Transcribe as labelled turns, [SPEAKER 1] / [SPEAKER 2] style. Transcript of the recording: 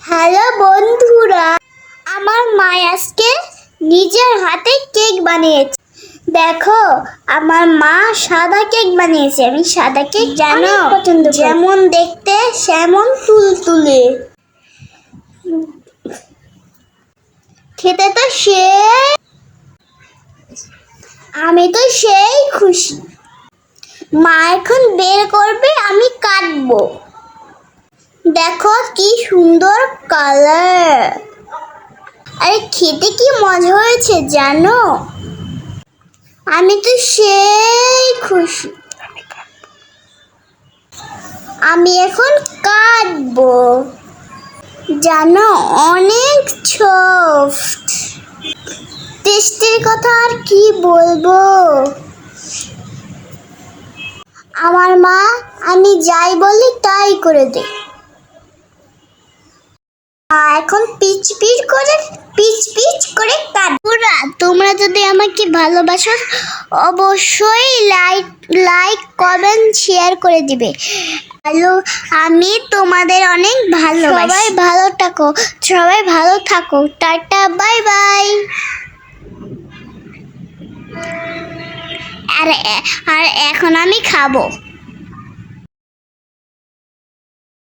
[SPEAKER 1] Hello বন্ধুরা আমার মা আজকে নিজের হাতে কেক বানিয়েছে। দেখো আমার মা সাদা কেক বানিয়েছে আমি সাদা কেক জানো?
[SPEAKER 2] পছন্দ
[SPEAKER 1] যেমন দেখতে সেমন তুলতুলে। খেতে তো সে আমি তো সেই খুশি। মা এখন বের করবে আমি কাটবো। দেখো কি সুন্দর কালার আরে খেতে কি মজা হয়েছে জানো? আমি তো সেই খুশি। আমি এখন কাটবো জানো অনেক সফট টেস্টের কথা আর কি বলব? আমার মা আমি যাই বলি তাই করে দে। আ, এখন পিচ পিচ করে পিচ পিচ করে কাটুরা তোমরা যদি আমাকে ভালোবাসো অবশ্যই লাইক লাইক কমেন্ট শেয়ার করে দিবে। হ্যালো আমি তোমাদের অনেক ভালো সবাই ভালো থাকো সবাই ভালো থাকো। Tata bye bye. আর আর এখন আমি খাব।